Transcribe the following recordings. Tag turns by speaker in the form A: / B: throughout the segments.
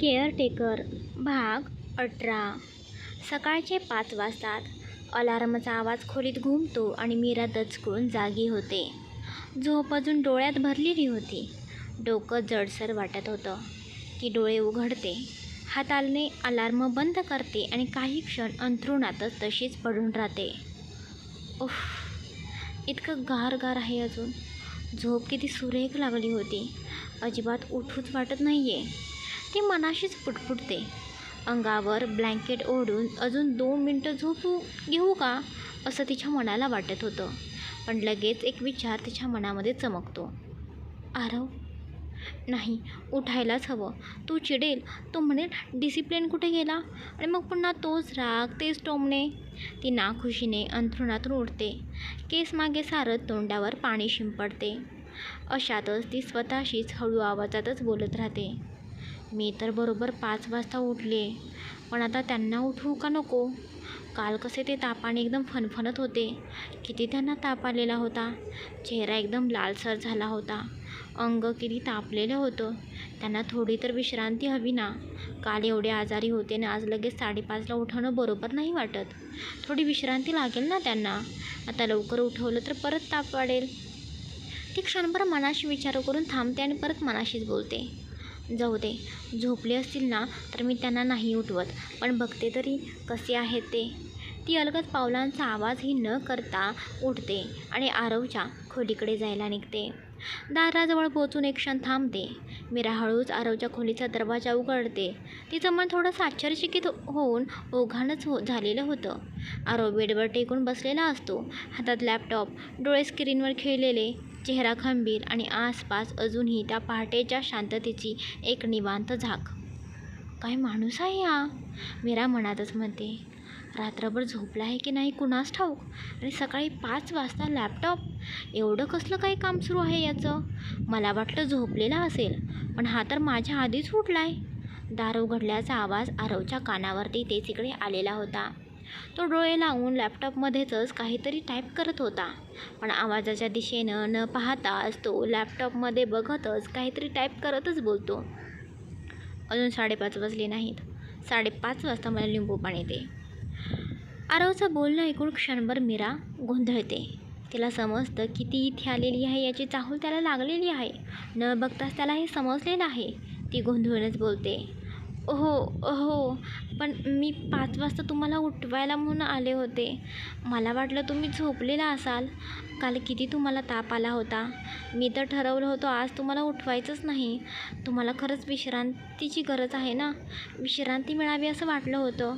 A: Caretaker भाग अठरा. सकाळचे पाच वाजतात. अलार्मचा आवाज खोलीत घुमतो आणि मीरा दचकून जागी होते. झोप अजून डोळ्यात भरलेली होती. डोकं जडसर वाटत होतं ती डोळे उघडते. हाताने अलार्म बंद करते आणि काही क्षण अंथरुणातच तशीच पडून राहते. उफ इतकं गार गार आहे अजून. झोप किती सुरेख लागली होती. अजिबात उठूच वाटत नाही आहे ती मनाशीच पुटपुटते. अंगावर ब्लँकेट ओढून अजून दोन मिनटं झोपू घेऊ का? असं तिच्या मनाला वाटत होतं. पण लगेच एक विचार तिच्या मनामध्ये चमकतो. आरव नाही उठायलाच हवं. तू चिडेल. तो म्हणेल डिसिप्लिन कुठे गेला? आणि मग पुन्हा तोच राग तेच टोमणे. ती नाखुशीने अंथरुणातून उडते केस मागे सारत तोंडावर पाणी शिंपडते. अशातच ती स्वतःशीच हळू आवाजातच बोलत राहते. मी तर बरोबर पाच वाजता उठले. पण आता त्यांना उठवू का नको? काल कसे ते तापाने एकदम फणफणत होते. किती त्यांना ताप आलेला होता. चेहरा एकदम लालसर झाला होता. अंग किती तापलेलं होतं. त्यांना थोडी तर विश्रांती हवी ना. काल एवढे आजारी होते ना आज लगेच साडेपाचला उठवणं बरोबर नाही वाटत. थोडी विश्रांती लागेल ना त्यांना. आता लवकर उठवलं तर परत ताप वाढेल. ती क्षणभर मनाशी विचार करून थांबते आणि परत मनाशीच बोलते. जाऊ दे. झोपले असतील ना तर मी त्यांना नाही उठवत. पण बघते तरी कसे आहेत ते. ती अलगद पावलांचा आवाजही न करता उठते आणि आरवच्या खोलीकडे जायला निघते. दाराजवळ पोचून एक क्षण थांबते. मीरा हळूच आरवच्या खोलीचा दरवाजा उघडते. तिचं मन थोडंसं आश्चर्यचकित होऊन ओघाणच हो झालेलं होतं. आरव बेडवर टेकून बसलेला असतो. हातात लॅपटॉप डोळे स्क्रीनवर खेळलेले. चेहरा खंबीर आणि आसपास अजूनही त्या पहाटेच्या शांततेची एक निवांत झाक. काय माणूस आहे हा? मीरा मनातच म्हणते. रात्रभर झोपला आहे की नाही कुणास ठाऊक? आणि सकाळी पाच वाजता लॅपटॉप. एवढं कसलं काही काम सुरू आहे याचं? मला वाटलं झोपलेला असेल पण हा तर माझ्या आधीच उठला आहे दार उघडल्याचा आवाज आरवच्या कानावरती ते तिकडे आलेला होता. तो डोळे लावून लॅपटॉपमध्येच काहीतरी टाईप करत होता. पण आवाजाच्या दिशेनं न पाहताच तो लॅपटॉपमध्ये बघतच काहीतरी टाईप करतच बोलतो. अजून साडेपाच वाजले नाहीत. साडेपाच वाजता मला लिंबू पाणी दे. आरवचं बोलणं ऐकून क्षणभर मीरा गोंधळते. तिला समजतं की ती इथे आलेली आहे याची चाहूल त्याला लागलेली आहे. न बघताच त्याला हे समजलेलं आहे ती गोंधळूनच बोलते. हो हो. पण मी पाच वाजता तुम्हाला उठवायला म्हणून आले होते. मला वाटलं तुम्ही झोपलेला असाल. काल किती तुम्हाला ताप आला होता. मी तर ठरवलं होतं आज तुम्हाला उठवायचंच नाही. तुम्हाला खरंच विश्रांतीची गरज आहे ना? विश्रांती मिळावी असं वाटलं होतं.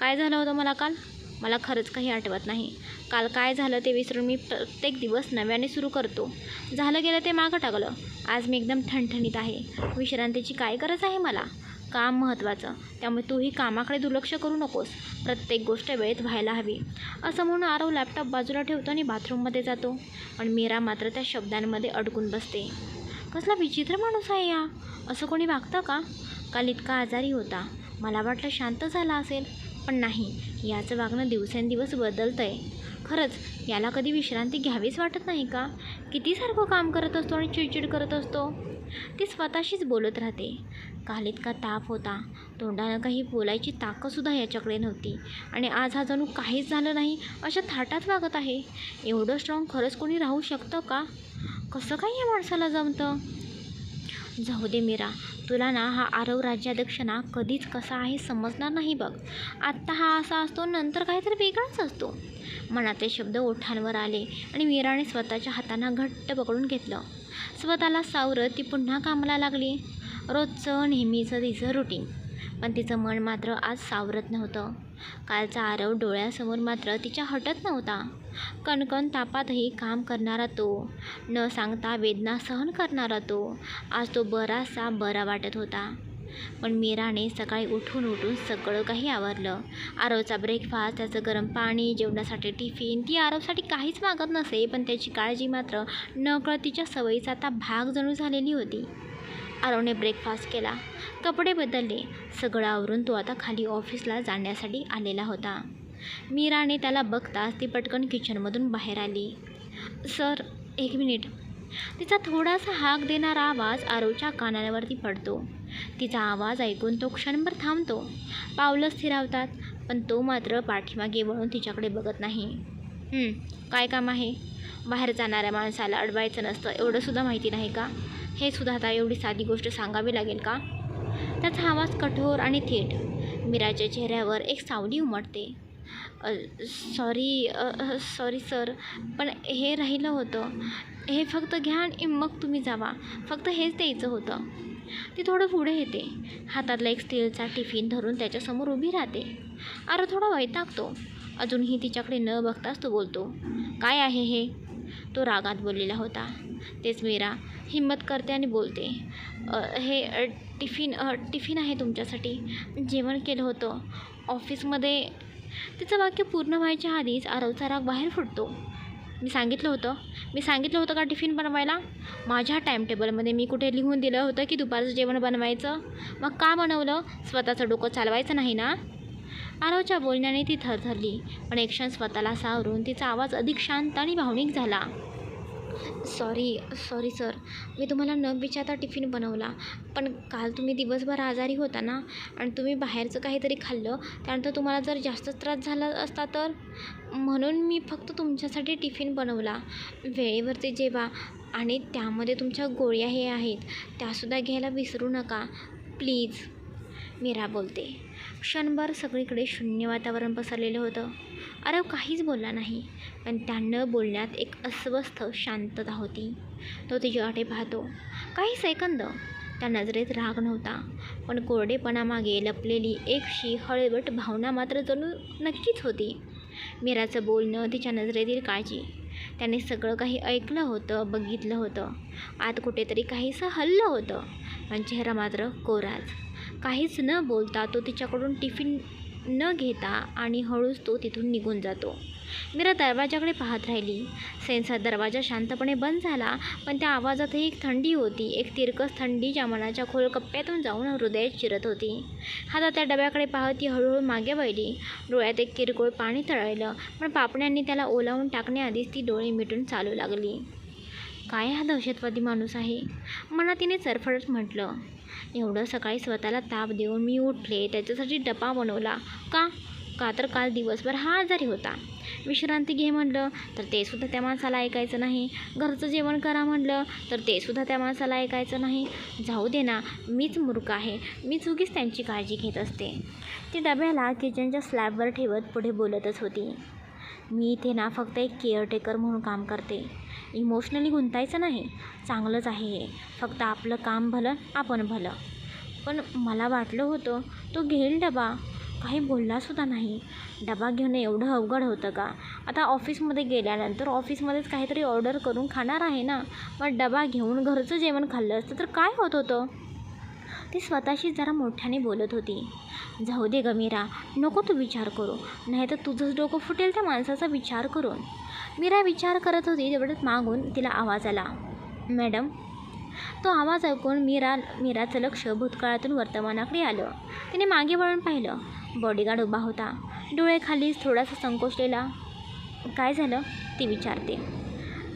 A: काय झालं होतं मला काल? मला खरंच काही आठवत नाही. काल काय झालं ते विसरून मी प्रत्येक दिवस नव्याने सुरू करतो. झालं गेलं ते मागं टाकलं. आज मी एकदम ठणठणीत आहे. विश्रांतीची काय गरज आहे मला? काम महत्त्वाचं. त्यामुळे तूही कामाकडे दुर्लक्ष करू नकोस. प्रत्येक गोष्ट वेळेत व्हायला हवी. असं म्हणून आरव लॅपटॉप बाजूला ठेवतो आणि बाथरूममध्ये जातो. पण मीरा मात्र त्या शब्दांमध्ये अडकून बसते. कसला विचित्र माणूस आहे या? असं कोणी वागतं का? काल इतका आजारी होता. मला वाटलं शांत झाला असेल. पण नाही. याचं वागणं दिवसेंदिवस बदलतं आहे खरंच याला कधी विश्रांती घ्यावीच वाटत नाही का? किती सारखं काम करत असतो आणि चिडचिड करत असतो. ती स्वतःशीच बोलत राहते. काल इतका ताप होता? तोंडानं काही बोलायची ताकदसुद्धा याच्याकडे नव्हती. आणि आज हा जणू काहीच झालं नाही अशा थाटात वागत आहे. एवढं स्ट्रॉंग खरंच कोणी राहू शकतं का? कसं काय या माणसाला जमतं? जाऊ दे मीरा तुला ना हा आरव राज्याध्यक्ष ना कधीच कसा आहे समजणार नाही बघ. आत्ता हा असा असतो नंतर काहीतरी वेगळाच असतो. मनातले शब्द ओठांवर आले आणि मीराने स्वतःच्या हातांना घट्ट पकडून घेतलं. स्वतःला सावरत ती पुन्हा कामाला लागली. रोजचं नेहमीचं तिचं रुटीन पण तिचं मन मात्र आज सावरत नव्हतं. कालचा आरव डोळ्यासमोर मात्र तिच्या हटत नव्हता. कणकण तापातही काम करणारा तो न सांगता वेदना सहन करणारा तो आज तो बराचसा बरा वाटत होता. पण मीराने सकाळी उठून उठून सगळं काही आवरलं. आरवचा ब्रेकफास्ट त्याचं गरम पाणी जेवणासाठी टिफिन ती आरवसाठी काहीच मागत नसे पण त्याची काळजी मात्र नकळत तिच्या सवयीचा आता भाग जणू झालेली होती. आरोने ब्रेकफास्ट केला. कपडे बदलले. सगळं आवरून तो आता खाली ऑफिसला जाण्यासाठी आलेला होता. मीराने त्याला बघताच ती पटकन किचनमधून बाहेर आली. सर एक मिनिट. तिचा थोडासा हाक देणारा आवाज आरोच्या कानावरती पडतो. तिचा आवाज ऐकून तो क्षणभर थांबतो. पावलं स्थिरावतात पण तो मात्र पाठीमागे वळून तिच्याकडे बघत नाही. काय काम आहे? बाहेर जाणाऱ्या माणसाला अडवायचं नसतं एवढंसुद्धा माहिती नाही का? हे सुद्धा आता एवढी साधी गोष्ट सांगावी लागेल का? त्याचा आवाज कठोर आणि थेट. मीराच्या चेहऱ्यावर एक सावली उमटते. सॉरी सॉरी सर पण हे राहिलं होतं. हे फक्त घ्या आणि मग तुम्ही जावा. फक्त हेच द्यायचं होतं. ती थोडं पुढे येते. हातातला एक स्टीलचा टिफिन धरून त्याच्यासमोर उभी राहते. अरे थोडा वैतागतो अजूनही तिच्याकडे न बघताच तो बोलतो. काय आहे हे? तो रागात बोललेला होता. तेच मीरा हिंमत करते आणि बोलते. हे टिफिन टिफिन आहे तुमच्यासाठी. जेवण केलं होतं. ऑफिसमध्ये तिचं वाक्य पूर्ण व्हायच्या आधीच आरवचा राग बाहेर फुटतो. मी सांगितलं होतं. मी सांगितलं होतं का टिफिन बनवायला? माझ्या टाईमटेबलमध्ये मी कुठे लिहून दिलं होतं की दुपारचं जेवण बनवायचं? मग का बनवलं? स्वतःचं डोकं चालवायचं नाही ना? आरवच्या बोलण्याने ती थरथरली. पण एक क्षण स्वतःला सावरून तिचा आवाज अधिक शांत आणि भावनिक झाला. Sorry sorry sir. मी तुम्हाला न विचारता टिफिन बनवला. पण काल तुम्ही दिवसभर आजारी होता ना? आणि तुम्ही बाहेरचं काहीतरी खाल्लं त्यानंतर तुम्हाला जर जास्त त्रास झाला असता तर? म्हणून मी फक्त तुमच्यासाठी टिफिन बनवला. वेळेवरती जेवा. आणि त्यामध्ये तुमच्या गोळ्या हे आहेत. त्यासुद्धा घ्यायला विसरू नका. प्लीज. मीरा बोलते. क्षणभर सगळीकडे शून्य वातावरण पसरलेलं होतं. अरे काहीच बोलला नाही. पण त्या न बोलण्यात एक अस्वस्थ शांतता होती. तो तिच्याकडे पाहतो. काही सेकंद. त्या नजरेत राग नव्हता. पण कोरडेपणामागे लपलेली एकशी हळवट भावना मात्र जणू नक्कीच होती. मीराचं बोलणं तिच्या नजरेतील काळजी. त्याने सगळं काही ऐकलं होतं बघितलं होतं. आत कुठेतरी काहीसं हल्लं होतं. पण चेहरा मात्र कोराच. काहीच न बोलता तो तिच्याकडून टिफिन न घेता आणि हळूच तो तिथून निघून जातो. मीरा दरवाजाकडे पाहत राहिली. सेन्सर दरवाजा शांतपणे बंद झाला पण त्या आवाजातही एक थंडी होती. एक तिरकस थंडी ज्या मनाच्या खोल कप्प्यातून जाऊन हृदयात चिरत होती. हातात त्या डब्याकडे पाहत ती हळूहळू मागे वळली. डोळ्यात एक किरकोळ पाणी तळायलं पण पापण्यांनी त्याला ओलावून टाकण्याआधीच ती डोळे मिटून चालू लागली. काय हा दहशतवादी माणूस आहे? मनात तिने चरफडत म्हटलं. एवढं सकाळी स्वतःला ताप देऊन मी उठले त्याच्यासाठी डबा बनवला. का? का तर काल दिवसभर हा आजारी होता. विश्रांती घे म्हटलं तर ते सुद्धा त्या माणसाला ऐकायचं नाही. घरचं जेवण करा म्हटलं तर ते सुद्धा त्या माणसाला ऐकायचं नाही. जाऊ दे ना मीच मूर्ख आहे. मी चुकीच त्यांची काळजी घेत असते. ती डब्याला किचनच्या स्लॅबवर ठेवत पुढे बोलतच होती. मी इथे ना फक्त एक केअरटेकर म्हणून काम करते. इमोशनली गुंतायचं नाही. चांगलंच आहे हे. फक्त आपलं काम भलं आपण भलं. पण मला वाटलं होतं तो घेईल डबा? काही बोललासुद्धा नाही. डबा घेणं एवढं अवघड होतं का? आता ऑफिसमध्ये गेल्यानंतर ऑफिसमध्येच काहीतरी ऑर्डर करून खाणार आहे ना? मग डबा घेऊन घरचं जेवण खाल्लं असतं तर काय होत होतं? ती स्वतःशी जरा मोठ्याने बोलत होती. जाऊ दे गमीरा मीरा नको तू विचार करू. नाही तर तुझंच डोकं फुटेल त्या माणसाचा विचार करून. मीरा विचार करत होती तेवढ्यात मागून तिला आवाज आला. मॅडम तो आवाज ऐकून मीरा मीराचं लक्ष भूतकाळातून वर्तमानाकडे आलं. तिने मागे वळून पाहिलं. बॉडीगार्ड उभा होता. डोळे खालीच थोडासा संकोचलेला. काय झालं? ती विचारते.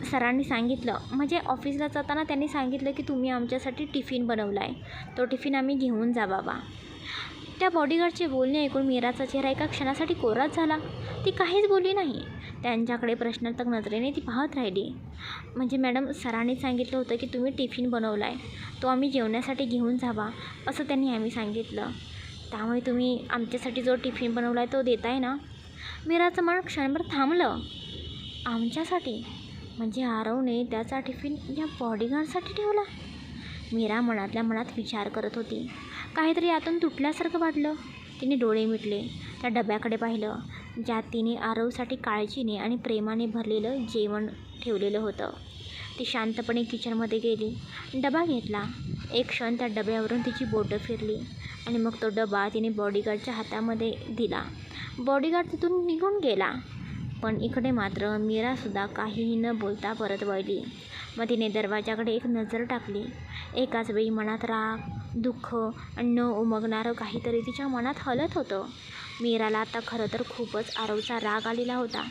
A: सरांनी सांगितलं. म्हणजे ऑफिसला जाताना त्यांनी सांगितलं की तुम्ही आमच्यासाठी टिफिन बनवला आहे तो टिफिन आम्ही घेऊन जा बाबा. त्या बॉडीगार्डचे बोलणे ऐकून मीराचा चेहरा एका क्षणासाठी कोराच झाला. ती काहीच बोलली नाही. त्यांच्याकडे प्रश्नार्थक नजरेने ती पाहत राहिली. म्हणजे मॅडम सरांनी सांगितलं होतं की तुम्ही टिफिन बनवला आहे तो आम्ही जेवण्यासाठी घेऊन जावा असं त्यांनी आम्ही सांगितलं. त्यामुळे तुम्ही आमच्यासाठी जो टिफिन बनवला आहे तो देताय ना? मीराचं मन क्षणभर थांबलं. आमच्यासाठी? म्हणजे आरवने त्याचा टिफिन या बॉडीगार्डसाठी ठेवला. मीरा मनातल्या मनात विचार करत होती. काहीतरी आतून तुटल्यासारखं वाटलं. तिने डोळे मिटले. त्या डब्याकडे पाहिलं. ज्यात तिने आरवसाठी काळजीने आणि प्रेमाने भरलेलं जेवण ठेवलेलं होतं. ती शांतपणे किचनमध्ये गेली. डबा घेतला. एक क्षण त्या डब्यावरून तिची बोटं फिरली आणि मग तो डबा तिने बॉडीगार्डच्या हातामध्ये दिला. बॉडीगार्ड तिथून निघून गेला. पण इकडे मात्र मीरासुद्धा काहीही न बोलता परत वळली. मग तिने दरवाजाकडे एक नजर टाकली. एकाच वेळी मनात राग दुःख आणि न उमगणारं काहीतरी तिच्या मनात हलत होतं. मीराला आता खरं तर खूपच आरवचा राग आलेला होता.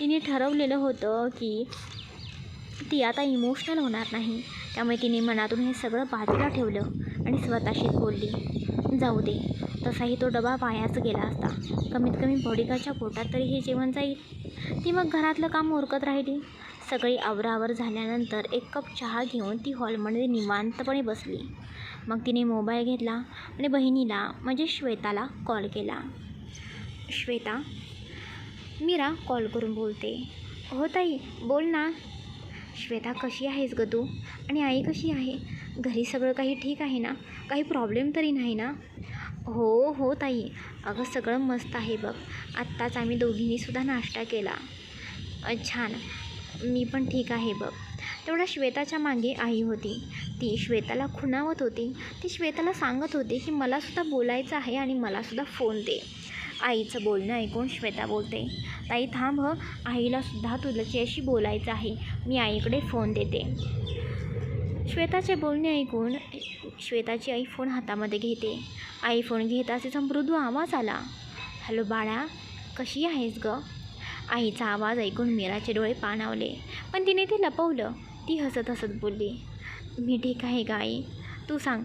A: तिने ठरवलेलं होतं की ती आता इमोशनल होणार नाही. त्यामुळे तिने मनातून हे सगळं बाजूला ठेवलं आणि स्वतःशीच बोलली जाऊ दे. तसाही तो डबा वायाच गेला असता. कमीत कमी बॉडीगार्डच्या पोटात तरी हे जेवण जाईल. ती मग घरातलं काम उरकत राहिली. सगळी आवरावर झाल्यानंतर एक कप चहा घेऊन ती हॉलमध्ये निवांतपणे बसली. मग तिने मोबाईल घेतला आणि बहिणीला म्हणजे श्वेताला कॉल केला. श्वेता मीरा कॉल करून बोलते. हो ताई बोल ना. श्वेता कशी आहेस ग तू? आणि आई कशी आहे? घरी सगळं काही ठीक आहे ना? काही प्रॉब्लेम तरी नाही ना? हो हो ताई. अगं सगळं मस्त आहे बघ. आत्ताच आम्ही दोघींनीसुद्धा नाश्ता केला. छान. मी पण ठीक आहे बघ. तेवढा श्वेताच्या मागे आई होती. ती श्वेताला खुणावत होती. ती श्वेताला सांगत होती की मलासुद्धा बोलायचं आहे आणि मलासुद्धा फोन दे. आईचं बोलणं ऐकून श्वेता बोलते ताई थांब हं. आईलासुद्धा तुझ्याशी बोलायचं आहे. मी आईकडे फोन देते. श्वेताचे बोलणे ऐकून श्वेताची आई फोन हातामध्ये घेते. आई फोन घेताच तिचा मृदू आवाज आला. हॅलो बाळा. कशी आहेस ग? आईचा आवाज ऐकून मीराचे डोळे पाणावले पण तिने ते लपवलं. ती हसत हसत बोलली मी ठीक आहे ग आई. तू सांग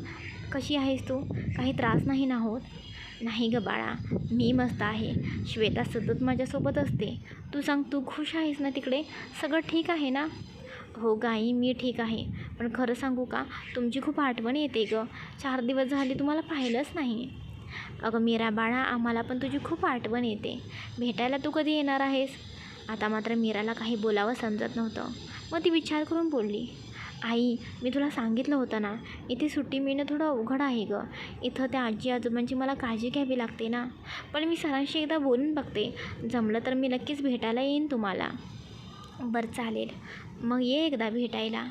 A: कशी आहेस तू? काही त्रास नाही ना होत? नाही ग बाळा मी मस्त आहे. श्वेता सतत माझ्यासोबत असते. तू सांग तू खुश आहेस ना तिकडे? सगळं ठीक आहे ना? हो गाई मी ठीक आहे. पण खरं सांगू का? तुमची खूप आठवण येते ग. चार दिवस झाले तुम्हाला पाहिलंच नाही. अगं मीरा बाळा आम्हाला पण तुझी खूप आठवण येते. भेटायला तू कधी येणार आहेस? आता मात्र मीराला काही बोलावं समजत नव्हतं. मग ती विचार करून बोलली. आई मी तुला सांगितलं होतं ना इथे सुट्टी मिळणं थोडं अवघड आहे गं. इथं त्या आजी आजोबांची मला काळजी घ्यावी लागते ना. पण मी सरांशी एकदा बोलून बघते. जमलं तर मी नक्कीच भेटायला येईन तुम्हाला. बरं चालेल. मग ये एकदा भेटायला.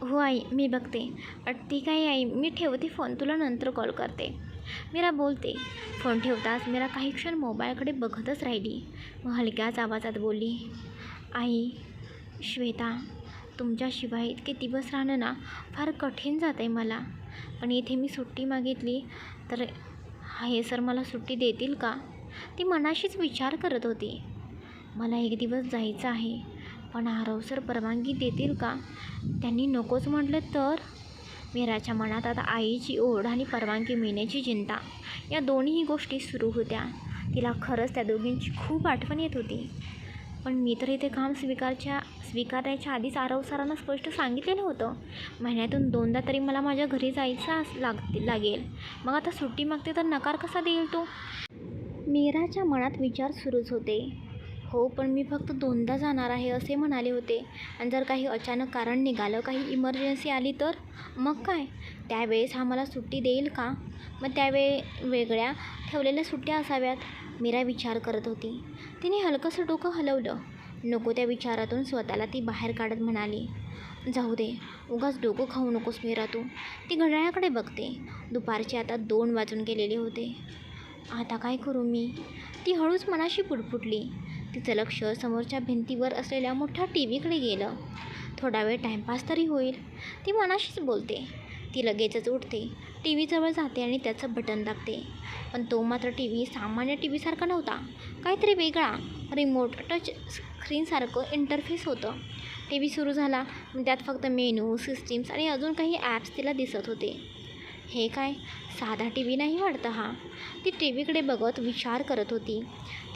A: हो आई मी बघते. ठीक आहे आई मी ठेवते फोन. तुला नंतर कॉल करते. मीरा बोलते. फोन ठेवताच मीरा काही क्षण मोबाईलकडे बघतच राहिली. मग हलक्याच आवाजात बोलली आई श्वेता तुमच्याशिवाय इतके दिवस राहणं ना फार कठीण जात आहे मला. पण इथे मी सुट्टी मागितली तर हे सर मला सुट्टी देतील का? ती मनाशीच विचार करत होती. मला एक दिवस जायचं आहे पण आरव सर परवानगी देतील का? त्यांनी नकोच म्हटलं तर? मीराच्या मनात आता आईची ओढ आणि परवानगी मिळण्याची चिंता या दोन्ही गोष्टी सुरू होत्या. तिला खरंच त्या दोघींची खूप आठवण येत होती. पण मी तर इथे काम स्वीकारच्या स्वीकारायच्या आधीच आरव सरांना स्पष्ट सांगितलेलं होतं. महिन्यातून दोनदा तरी मला माझ्या घरी जायचं लाग लागेल. मग आता सुट्टी मागते तर नकार कसा देईल तो? मीराच्या मनात विचार सुरूच होते. हो पण मी फक्त दोनदा जाणार आहे असे म्हणाले होते. आणि जर काही अचानक कारण निघालं काही इमर्जन्सी आली तर? मग काय? त्यावेळेस हा मला सुट्टी देईल का? मग त्यावेळे वेगळ्या ठेवलेल्या सुट्ट्या असाव्यात मीरा विचार करत होती. तिने हलकंसं डोकं हलवलं. नको त्या विचारातून स्वतःला ती बाहेर काढत म्हणाली जाऊ दे उगाच डोकं खाऊ नकोस मेरा तू. ती घड्याळाकडे बघते. दुपारचे आता दोन वाजून गेलेले होते. आता काय करू मी? ती हळूच मनाशी पुटपुटली. तिचं लक्ष समोरच्या भिंतीवर असलेल्या मोठ्या टी व्हीकडे गेलं. थोडा वेळ टाईमपास तरी होईल. ती मनाशीच बोलते. ती लगेचच उठते. टी व्हीजवळ जाते आणि त्याचं बटन दाबते. पण तो मात्र टी व्ही सामान्य टी व्हीसारखा नव्हता. काहीतरी वेगळा रिमोट टच स्क्रीनसारखं इंटरफेस होतं. टी व्ही सुरू झाला त्यात फक्त मेनू सिस्टीम्स आणि अजून काही ॲप्स तिला दिसत होते. हे काय? साधा टी व्ही नाही वाटतं हा? ती टी व्हीकडे बघत विचार करत होती.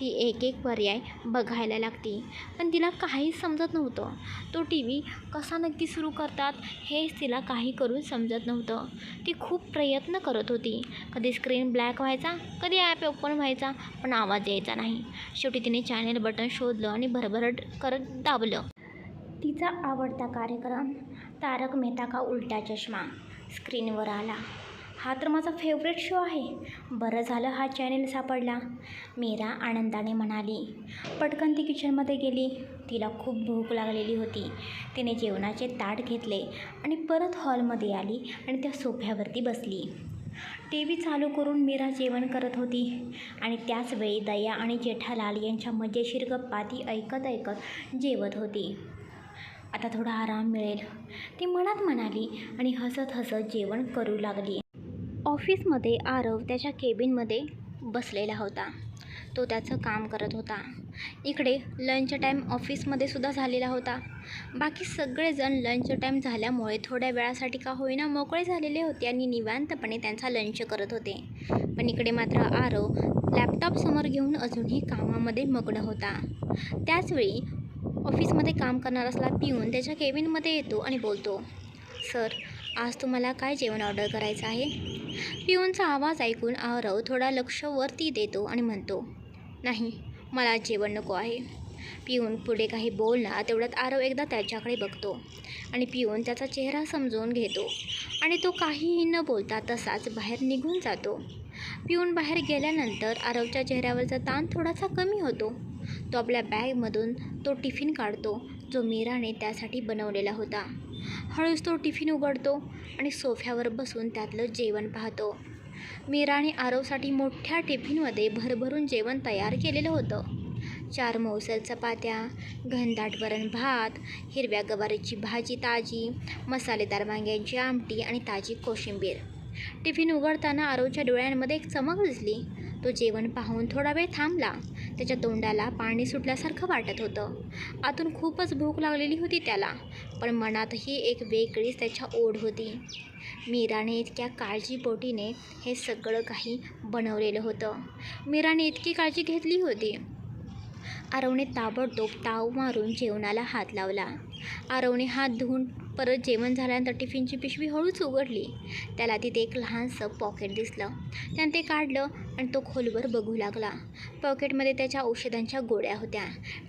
A: ती एक एक पर्याय बघायला लागती पण तिला काहीच समजत नव्हतं. तो टी व्ही कसा नक्की सुरू करतात हेच तिला काही करून समजत नव्हतं. ती खूप प्रयत्न करत होती. कधी स्क्रीन ब्लॅक व्हायचा कधी ॲप ओपन व्हायचा पण आवाज यायचा नाही. शेवटी तिने चॅनेल बटन शोधलं आणि भरभरट करत दाबलं. तिचा आवडता कार्यक्रम तारक मेहता का उलटा चष्मा? स्क्रीनवर आला. हा तर माझा फेवरेट शो आहे. बरं झालं हा चॅनेल सापडला. मीरा आनंदाने म्हणाली पटकन ती किचनमध्ये गेली. तिला खूप भूक लागलेली होती. तिने जेवणाचे ताट घेतले आणि परत हॉलमध्ये आली आणि त्या सोफ्यावरती बसली. टी व्ही चालू करून मीरा जेवण करत होती आणि त्याचवेळी दया आणि जेठालाल यांच्या मजेशीर गप्पा ती ऐकत ऐकत जेवत होती. आता थोडा आराम मिळेल. ती मनात म्हणाली आणि हसत हसत जेवण करू लागली. ऑफिसमध्ये आरव त्याच्या केबिनमध्ये बसलेला होता. तो त्याचं काम करत होता. इकडे लंच टाईम ऑफिसमध्ये सुद्धा झालेला होता. बाकी सगळेजण लंच टाईम झाल्यामुळे थोड्या वेळासाठी का होईना मोकळे झालेले होते आणि निवांतपणे त्यांचा लंच करत होते. पण इकडे मात्र आरव लॅपटॉपसमोर घेऊन अजूनही कामामध्ये मग्न होता. त्याचवेळी ऑफिसमध्ये काम करणार असला पिऊन त्याच्या केबिनमध्ये येतो आणि बोलतो सर आज तुम्हाला काय जेवण ऑर्डर करायचं आहे? पिऊनचा आवाज ऐकून आरव थोडा लक्ष वरती देतो आणि म्हणतो नाही मला जेवण नको आहे. पिऊन पुढे काही बोलणार तेवढ्यात आरव एकदा त्याच्याकडे बघतो आणि पिऊन त्याचा चेहरा समजून घेतो आणि तो काहीही न बोलता तसाच बाहेर निघून जातो. पिऊन बाहेर गेल्यानंतर आरवच्या चेहऱ्यावरचा ताण थोडासा कमी होतो. तो आपल्या बॅगमधून तो टिफिन काढतो जो मीराने त्यासाठी बनवलेला होता. हळूच तो टिफिन उघडतो आणि सोफ्यावर बसून त्यातलं जेवण पाहतो. मीराने आरवसाठी मोठ्या टिफिनमध्ये भरभरून जेवण तयार केलेलं होतं. चार मौसर चपात्या घनदाट वरण भात हिरव्या गवारीची भाजी ताजी मसालेदार वांग्यांची आमटी आणि ताजी कोशिंबीर. टिफिन उघडताना आरोच्या डोळ्यांमध्ये एक चमक दिसली. तो जेवण पाहून थोडा वेळ थांबला. त्याच्या तोंडाला पाणी सुटल्यासारखं वाटत होतं. आतून खूपच भूक लागलेली होती त्याला पण मनातही एक वेगळीच त्याच्या ओढ होती. मीराने इतक्या काळजीपोटीने हे सगळं काही बनवलेलं होतं. मीराने इतकी काळजी घेतली होती. आरवने ताबडतोब ताव मारून जेवणाला हात लावला. आरवने हात धुवून परत जेवण झाल्यानंतर टिफिनची पिशवी हळूच उघडली. त्याला तिथे एक लहानसं पॉकेट दिसलं. त्याने ते काढलं आणि तो खोलवर बघू लागला. पॉकेटमध्ये त्याच्या औषधांच्या गोळ्या होत्या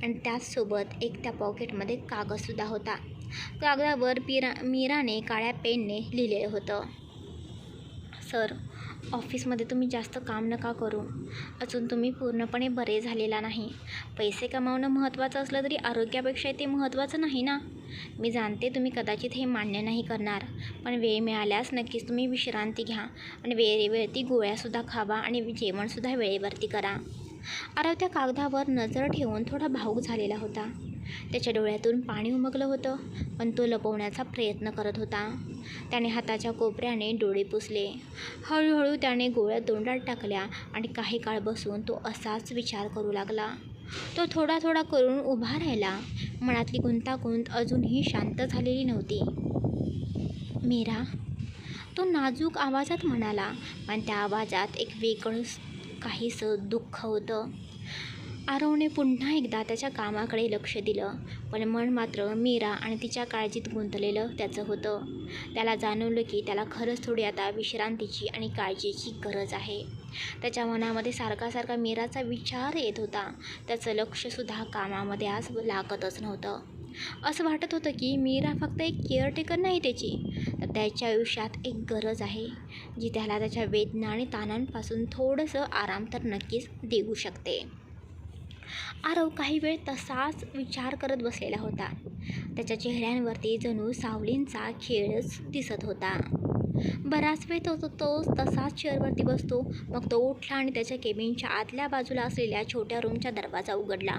A: आणि त्याचसोबत एक त्या पॉकेटमध्ये कागदसुद्धा होता. कागदावर पिरा मीराने काळ्या पेनने लिहिलेलं होतं. सर ऑफिसमध्ये तुम्ही जास्त काम नका करू. अजून तुम्ही पूर्णपणे बरे झालेला नाही. पैसे कमावणं महत्त्वाचं असलं तरी आरोग्यापेक्षा ते महत्त्वाचं नाही ना? मी जाणते तुम्ही कदाचित हे मान्य नाही करणार पण वेळ मिळाल्यास नक्कीच तुम्ही विश्रांती घ्या आणि वेळेवरती गोळ्यासुद्धा खावा आणि जेवणसुद्धा वेळेवरती करा. आरव त्या कागदावर नजर ठेवून थोडा भाऊक झालेला होता. त्याच्या डोळ्यातून पाणी उमगलं होतं पण तो लपवण्याचा प्रयत्न करत होता. त्याने हाताच्या कोपऱ्याने डोळे पुसले. हळूहळू त्याने गोळ्या तोंडात टाकल्या आणि काही काळ बसून तो असाच विचार करू लागला. तो थोडा थोडा करून उभा राहिला. मनातली गुंतागुंत अजूनही शांत झालेली नव्हती. मीरा तो नाजूक आवाजात म्हणाला पण त्या आवाजात एक वेगळंच काहीसं दुःख होतं. आरवने पुन्हा एकदा त्याच्या कामाकडे लक्ष दिलं. पण मन मात्र मीरा आणि तिच्या काळजीत गुंतलेलं त्याचं होतं. त्याला जाणवलं की त्याला खरंच थोडी आता विश्रांतीची आणि काळजीची गरज आहे. त्याच्या मनामध्ये सारखा सारखा मीराचा विचार येत होता. त्याचं लक्षसुद्धा कामामध्ये आज लागतच नव्हतं. असं वाटत होतं की मीरा फक्त एक केअरटेकर नाही त्याची. तर त्याच्या आयुष्यात एक गरज आहे जी त्याला त्याच्या वेदना आणि ताणांपासून थोडंसं आराम तर नक्कीच देऊ शकते. आरव काही वेळ तसाच विचार करत बसलेला होता. त्याच्या चेहऱ्यांवरती जणू सावलींचा खेळच दिसत होता. बराच वेळ तो तो तो तसाच चेअरवरती बसतो. मग तो उठला आणि त्याच्या केबिनच्या आतल्या बाजूला असलेल्या छोट्या रूमचा दरवाजा उघडला.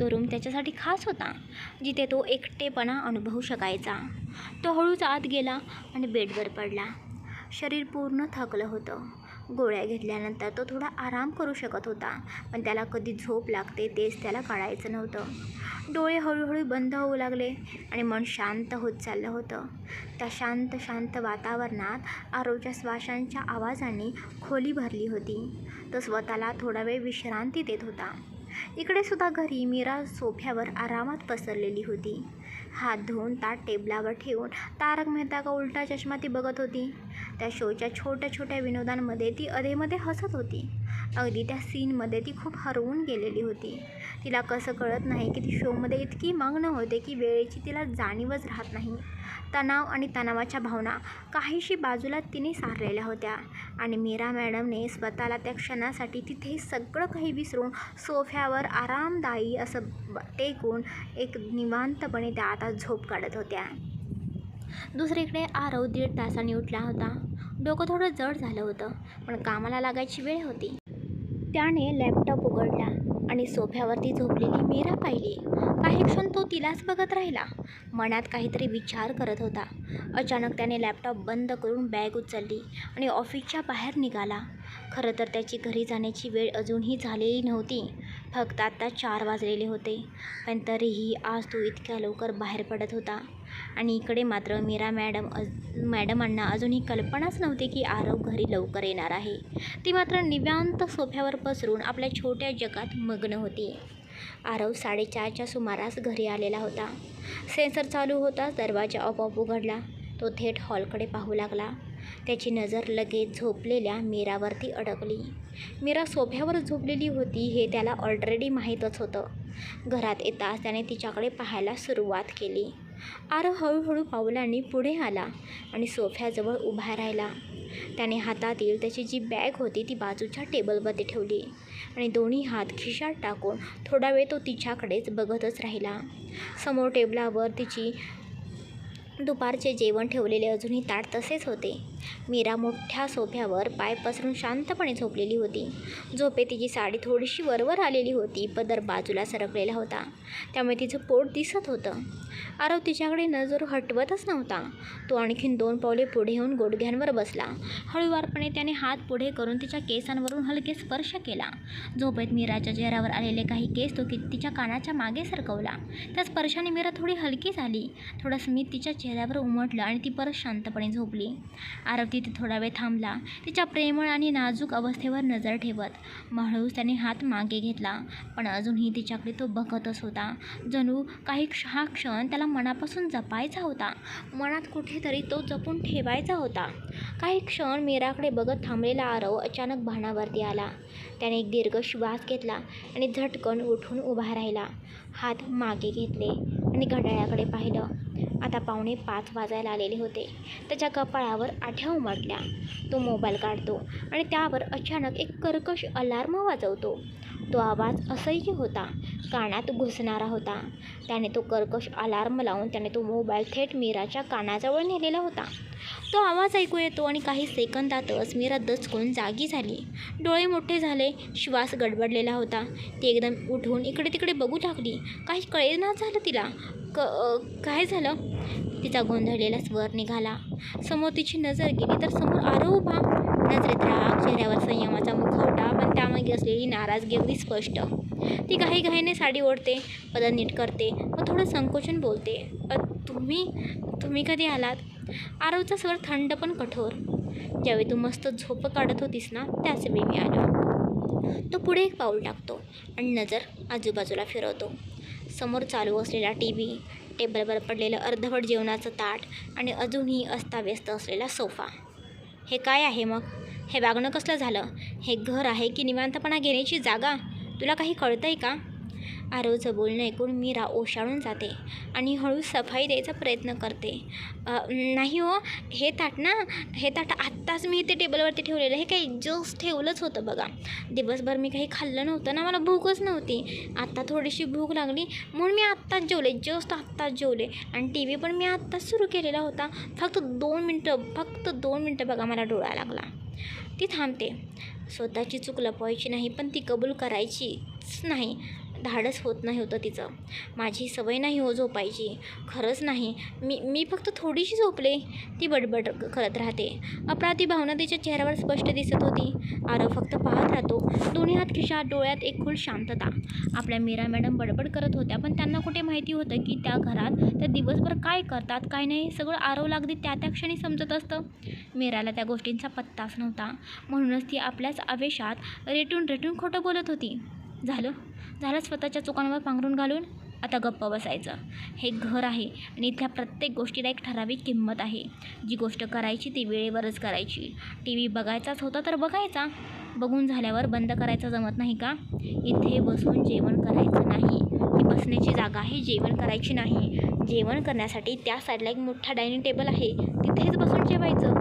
A: तो रूम त्याच्यासाठी खास होता जिथे तो एकटेपणा अनुभवू शकायचा. तो हळूच आत गेला आणि बेडवर पडला. शरीर पूर्ण थकलं होतं. गोळ्या घेतल्यानंतर तो थोडा आराम करू शकत होता पण त्याला कधी झोप लागते तेच त्याला कळायचं नव्हतं. डोळे हळूहळू बंद होऊ लागले आणि मन शांत होत चाललं होतं. त्या शांत शांत वातावरणात आरोच्या श्वासांच्या आवाजाने खोली भरली होती. तो स्वतःला थोडा वेळ विश्रांती देत होता. इकडे सुद्धा घरी मीरा सोफ्यावर आरामात पसरलेली होती. हात धुवून ताट टेबलावर ठेवून तारक मेहता का उलटा चष्मा ती बघत होती. त्या शोच्या छोट्या छोट्या विनोदांमध्ये ती अधेमध्ये हसत होती. अगदी त्या सीनमध्ये ती खूप हरवून गेलेली होती. तिला कसं कळत नाही की ती शोमध्ये इतकी मग्न होते की वेळेची तिला जाणीवच राहत नाही. तणाव आणि तणावाच्या भावना काहीशी बाजूला तिने सारलेल्या होत्या. आणि मीरा मॅडमने स्वतःला त्या क्षणासाठी तिथे सगळं काही विसरून सोफ्यावर आरामदायी असं टेकून एक निवांतपणे त्या आता झोप काढत होत्या. दुसरीकडे आरव दीड तासाने उठला होता. डोकं थोडं जड झालं होतं पण कामाला लागायची वेळ होती. त्याने लॅपटॉप उघडला आणि सोफ्यावरती झोपलेली मीरा पाहिली. काही क्षण तो तिलाच बघत राहिला. मनात काहीतरी विचार करत होता. अचानक त्याने लॅपटॉप बंद करून बॅग उचलली आणि ऑफिसच्या बाहेर निघाला. खरं तर त्याची घरी जाण्याची वेळ अजूनही झालेली नव्हती. फक्त आत्ता चार वाजलेले होते. पण तरीही आज तो इतक्या लवकर बाहेर पडत होता. आणि इकडे मात्र मीरा मॅडम अज मॅडमांना अजूनही कल्पनाच नव्हती की आरव घरी लवकर येणार आहे. ती मात्र निवांत सोफ्यावर पसरून आपल्या छोट्या जगात मग्न होती. आरव साडेचारच्या सुमारास घरी आलेला होता. सेन्सर चालू होताच दरवाजा आपोआप उघडला. तो थेट हॉलकडे पाहू लागला. त्याची नजर लगेच झोपलेल्या मीरावरती अडकली. मीरा सोफ्यावर झोपलेली होती हे त्याला ऑलरेडी माहीतच होतं. घरात येताच त्याने तिच्याकडे पाहायला सुरुवात केली. आरव हळूहळू पावलांनी पुढे आला आणि सोफ्याजवळ उभा राहिला. त्याने हातातील त्याची जी बॅग होती ती बाजूच्या टेबलवरती ठेवली आणि दोन्ही हात खिशात टाकून थोडा वेळ तो तिच्याकडेच बघतच राहिला. समोर टेबलावर तिची दुपारचे जेवण ठेवलेले अजूनही ताट तसेच होते. मीरा मोठ्या सोफ्यावर पाय पसरून शांतपणे झोपलेली होती. झोपे तिची साडी थोडीशी वरवर आलेली होती पदर बाजूला सरकलेला होता. त्यामुळे तिचं पोट दिसत होतं. आरव तिच्याकडे नजर हटवतच नव्हता. तो आणखीन दोन पावले पुढे येऊन गोडघ्यांवर बसला. हळूवारपणे त्याने हात पुढे करून तिच्या केसांवरून हलके स्पर्श केला. झोपेत मीराच्या चेहऱ्यावर आलेले काही केस तो की तिच्या कानाच्या मागे सरकवला. त्या स्पर्शाने मीरा थोडी हलकी झाली. थोडं स्मित तिच्या चेहऱ्यावर उमटलं आणि ती परत शांतपणे झोपली. आरव तिथे थोडा वेळ थांबला. तिच्या प्रेमळ आणि नाजूक अवस्थेवर नजर ठेवत. हळूच त्याने हात मागे घेतला. पण अजूनही तिच्याकडे तो बघतच होता. जणू काही क्ष हा क्षण त्याला मनापासून जपायचा होता. मनात कुठेतरी तो जपून ठेवायचा होता. काही क्षण मीराकडे बघत थांबलेला आरव अचानक भानावरती आला. त्याने एक दीर्घ श्वास घेतला आणि झटकन उठून उभा राहिला. हात मागे घेतले आणि घड्याळाकडे पाहिलं. आता पावणे पाच वाजायला आलेले होते. त्याच्या कपाळावर आठ्या उमटल्या. तो मोबाईल काढतो आणि त्यावर अचानक एक कर्कश अलार्म वाजवतो. तो आवाज असह्य होता. कानात घुसणारा होता. त्याने तो कर्कश अलार्म लावून त्याने तो मोबाईल थेट मीराच्या कानाजवळ नेलेला होता. तो आवाज ऐकू येतो आणि काही सेकंदातच मीरा दचकून जागी झाली. डोळे मोठे झाले श्वास गडबडलेला होता. ती एकदम उठून इकडे तिकडे बघू लागली. काही कळेना झालं तिला. क काय झालं? तिचा गोंधळलेला स्वर निघाला. समोर तिची नजर गेली तर समोर आरव उभा. नजरेत राग चेहऱ्यावर संयमाचा मुखवटा पण त्यामागे असलेली नाराजगी अगदी स्पष्ट. ती काही घाईने साडी ओढते पदर नीट करते व थोडं संकोचन बोलते. तुम्ही तुम्ही कधी आलात? आरवचा स्वर थंड पण कठोर. ज्यावेळी तू मस्त झोप काढत होतीस ना त्याच वेळी मी आलो. तो पुढे एक पाऊल टाकतो आणि नजर आजूबाजूला फिरवतो. समोर चालू असलेला टी व्ही टेबलवर पडलेलं अर्धवट जेवणाचं ताट आणि अजूनही अस्ताव्यस्त असलेला सोफा. हे काय आहे मग? हे वागणं कसलं झालं? हे घर आहे की निवांतपणा घेण्याची जागा? तुला काही कळतंय का? आरवचं बोलणं ऐकून मीरा ओशाळून जाते आणि हळू सफाई द्यायचा प्रयत्न करते. नाही हो हे ताट ना हे ताट आत्ताच मी ते टेबलवरती ठेवलेलं हे काही जस्ट ठेवलंच होतं बघा. दिवसभर मी काही खाल्लं नव्हतं ना मला भूकच नव्हती. आत्ता थोडीशी भूक लागली म्हणून मी आत्ताच जेवले जस्ट आत्ताच जेवले. आणि टी व्ही पण मी आत्ताच सुरू केलेला होता. फक्त दोन मिनटं फक्त दोन मिनटं बघा मला डोळा लागला. ती थांबते. स्वतःची चूक लपवायची नाही पण ती कबूल करायचीच नाही. धाडस होत नाही होतं तिचं. माझी सवय नाही हो झोपायची. खरंच नाही. मी मी फक्त थोडीशी झोपले. ती बडबड करत राहते. अपराधी भावना तिच्या चेहऱ्यावर स्पष्ट दिसत होती. आरव फक्त पाहत राहतो. दोन्ही हात खिशात डोळ्यात एक खुल शांतता. आपल्या मीरा मॅडम बडबड करत होत्या पण त्यांना कुठे माहिती होतं की त्या घरात त्या दिवसभर काय करतात काय नाही सगळं आरव लागली त्या त्या क्षणी समजत असतं. मीराला त्या गोष्टींचा पत्ताच नव्हता. म्हणूनच ती आपल्याच आवेशात रेटून रेटून खोटं बोलत होती. झालं. झालं स्वतःच्या चुकांवर पांघरून घालून आता गप्प बसायचं. हे घर आहे आणि इथल्या प्रत्येक गोष्टीला एक ठराविक किंमत आहे. जी गोष्ट करायची ती वेळेवरच करायची. टी व्ही बघायचाच होता तर बघायचा. बघून झाल्यावर बंद करायचं जमत नाही का? इथे बसून जेवण करायचं नाही. ही बसण्याची जागा आहे जेवण करायची नाही. जेवण करण्यासाठी त्या साईडला एक मोठा डायनिंग टेबल आहे. तिथेच बसून जेवायचं.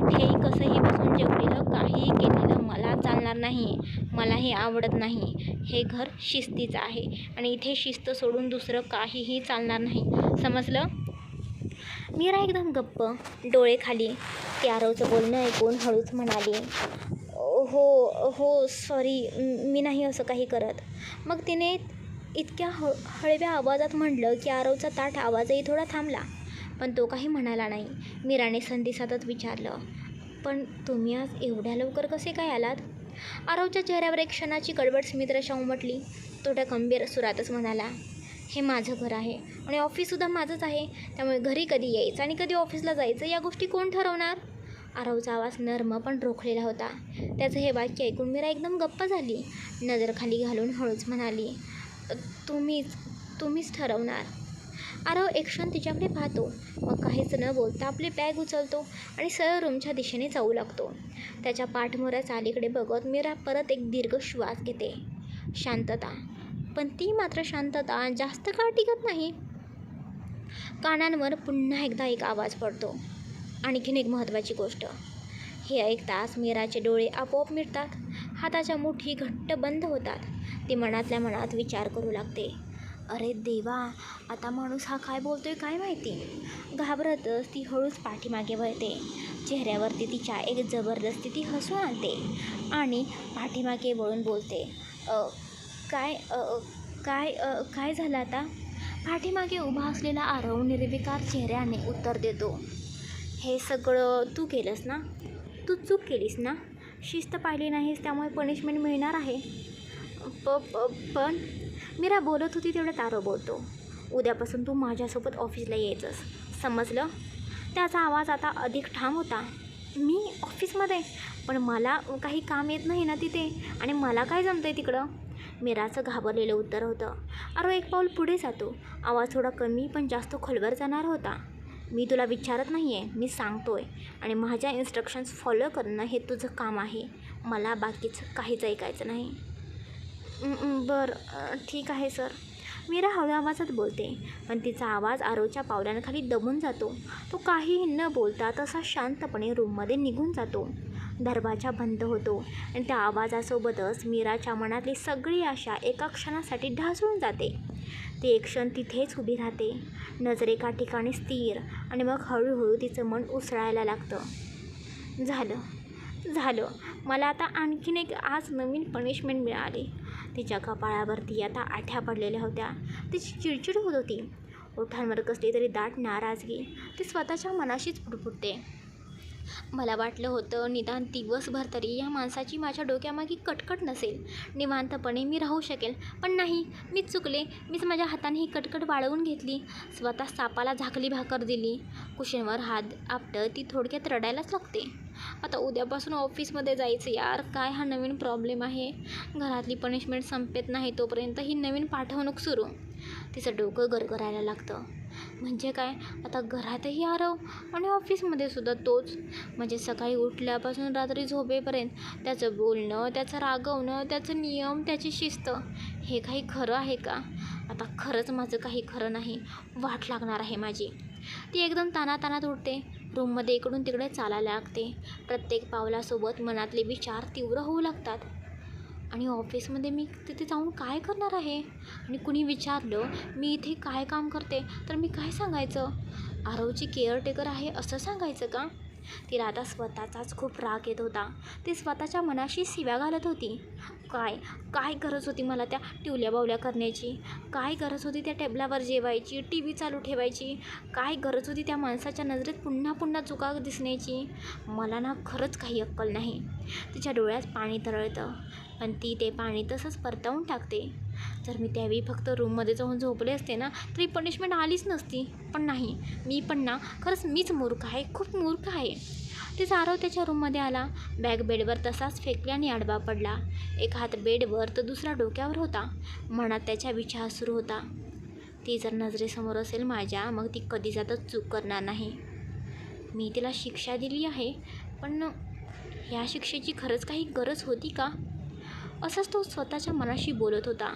A: कुठेही कसंही बसून जेवलेलं काहीही केलेलं मला चालणार नाही. मला हे आवडत नाही. हे घर शिस्तीचं आहे आणि इथे शिस्त सोडून दुसरं काहीही चालणार नाही. समजलं? मीरा एकदम गप्प. डोळे खाली. बोलणं ऐकून हळूच म्हणाली हो हो सॉरी मी नाही असं काही करत. मग तिने इतक्या ह हळव्या आवाजात म्हटलं की आरवचा ताठ आवाजही थोडा थांबला पण तो काही म्हणाला नाही. मीराने संधी विचारलं पण तुम्ही आज एवढ्या लवकर कसे काय आलात? आरवच्या चेहऱ्यावर एक क्षणाची गडबड स्मित्रशा उमटली तो त्या गंभीर सुरातच म्हणाला. हे माझं घर आहे आणि ऑफिससुद्धा माझंच आहे. त्यामुळे घरी कधी यायचं आणि कधी ऑफिसला जायचं या गोष्टी कोण ठरवणार? आरवचा आवाज नर्म पण रोखलेला होता. त्याचं हे वाक्य ऐकून मीरा एकदम गप्प झाली. नजर खाली घालून हळूच म्हणाली तुम्हीच तुम्हीच ठरवणार. आरव एक क्षण तिच्याकडे पाहतो. मग काहीच न बोलता आपली बॅग उचलतो आणि सरळ रूमच्या दिशेने जाऊ लागतो. त्याच्या पाठमोऱ्याच अलीकडे बघत मीरा परत एक दीर्घ श्वास घेते. शांतता. पण ती मात्र शांतता जास्त काळ टिकत नाही. कानांवर पुन्हा एकदा एक आवाज पडतो. आणखीन एक महत्त्वाची गोष्ट. हे ऐकताच मीराचे डोळे आपोआप मिटतात. हाताच्या मुठी घट्ट बंद होतात. ती मनातल्या मनात विचार करू लागते. अरे देवा आता माणूस हा काय बोलतोय काय माहिती? घाबरतच ती हळूच पाठीमागे वळते. चेहऱ्यावरती तिच्या एक जबरदस्ती ती हसून आणते आणि पाठीमागे वळून बोलते काय काय काय झालं आता? पाठीमागे उभा असलेला आरव निर्विकार चेहऱ्याने उत्तर देतो. हे सगळं तू केलंस ना? तू चूक केलीस ना? शिस्त पाहिली नाहीस त्यामुळे पनिशमेंट मिळणार आहे. प प पण मीरा बोलत होती तेवढं तारो बोलतो. उद्यापासून तू माझ्यासोबत ऑफिसला यायचंस. समजलं? त्याचा आवाज आता अधिक ठाम होता. मी ऑफिसमध्ये पण मला काही काम येत नाही ना तिथे. आणि मला काय जमतं आहे तिकडं? मीराचं घाबरलेलं उत्तर होतं. अरे एक पाऊल पुढे जातो. आवाज थोडा कमी पण जास्त खोलवर जाणार होता. मी तुला विचारत नाही आहे मी सांगतो आहे आणि माझ्या इन्स्ट्रक्शन्स फॉलो करणं हे तुझं काम आहे. मला बाकीचं काहीच ऐकायचं नाही. बरं. ठीक आहे सर. मीरा हळू आवाजात बोलते पण तिचा आवाज आरोच्या पावलांखाली दबून जातो. तो काहीही न बोलता तसा शांतपणे रूममध्ये निघून जातो. दरवाजा बंद होतो आणि त्या आवाजासोबतच मीराच्या मनातली सगळी आशा एका क्षणासाठी ढासळून जाते. ती एक क्षण तिथेच उभी राहते. नजर एका ठिकाणी स्थिर आणि मग हळूहळू तिचं मन उसळायला लागतं. झालं. झालं. मला आता आणखीन एक आज नवीन पनिशमेंट मिळाली. तिच्या कपाळावरती आता आठ्या पडलेल्या होत्या. तिची चिडचिड होत होती. ओठांवर कसली तरी दाट नाराजगी. ती स्वतःच्या मनाशीच पुटपुटते मला वाटलं होतं निदान दिवसभर तरी या माणसाची माझ्या डोक्यामागे कटकट नसेल. निवांतपणे मी राहू शकेल. पण नाही मीच चुकले. मीच माझ्या हाताने ही कटकट वाळवून घेतली. स्वतः सापाला झाकली भाकर दिली. कुशनवर हात आपटत ती थोडक्यात रडायलाच लागते. आता उद्यापासून ऑफिसमध्ये जायचं यार. काय हा नवीन प्रॉब्लेम आहे? घरातली पनिशमेंट संपेत नाही तोपर्यंत ही नवीन पाठवणूक सुरू. तिचं डोकं गरगरायला लागतं. म्हणजे काय? आता घरातही आरव आणि ऑफिसमध्ये सुद्धा तोच. म्हणजे सकाळी उठल्यापासून रात्री झोपेपर्यंत त्याचं बोलणं त्याचं रागवणं त्याचं नियम त्याची शिस्त हे काही खरं आहे का? आता खरंच माझं काही खरं नाही वाट लागणार आहे माझी. ती एकदम तानातानात उठते. रूममध्ये इकडून तिकडे चालायला लागते. प्रत्येक पावलासोबत मनातले विचार तीव्र होऊ लागतात. आणि ऑफिसमध्ये मी तिथे जाऊन काय करणार आहे? आणि कुणी विचारलं मी इथे काय काम करते? तर मी काय सांगायचं? आरवची केअरटेकर आहे असं सांगायचं का? तिला आता स्वतःचाच खूप राग येत होता. ती स्वतःच्या मनाशी शिव्या घालत होती. काय? काय गरज होती मला त्या टिवल्या बावल्या करण्याची? काय गरज होती त्या टेबलावर जेवायची टी व्ही चालू ठेवायची? काय गरज होती त्या माणसाच्या नजरेत पुन्हा पुन्हा चुका दिसण्याची? मला ना खरंच काही अक्कल नाही. तिच्या डोळ्यात पाणी तरळतं. पण ती ते पाणी तसंच परतावून टाकते. जर मी त्यावेळी फक्त रूममध्ये जाऊन झोपले असते ना तरी पनिशमेंट आलीच नसती. पण नाही मी पण ना खरंच मीच मूर्ख आहे खूप मूर्ख आहे. ते सारव त्याच्या रूममध्ये आला. बॅग बेडवर तसाच फेकली आणि आडवा पडला. एक हात बेडवर तर दुसरा डोक्यावर होता. मनात त्याच्या विचार सुरू होता. ती जर नजरेसमोर असेल माझ्या मग ती कधी जातच चूक करणार नाही. मी तिला शिक्षा दिली आहे पण ह्या शिक्षेची खरंच काही गरज होती का? असंच तो स्वतःच्या मनाशी बोलत होता.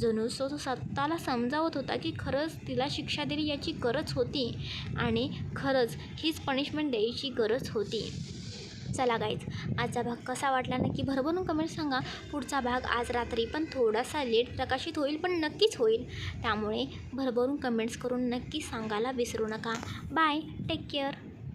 A: जणू तो तो स्वतःला समजावत होता की खरंच तिला शिक्षा दिली याची गरज होती आणि खरंच हीच पनिशमेंट द्यायची गरज होती. चला गाईज आजचा भाग कसा वाटला नक्की भरभरून कमेंट सांगा. पुढचा भाग आज रात्री पण थोडासा लेट प्रकाशित होईल पण नक्कीच होईल. त्यामुळे भरभरून कमेंट्स करून नक्की सांगायला विसरू नका. Bye take care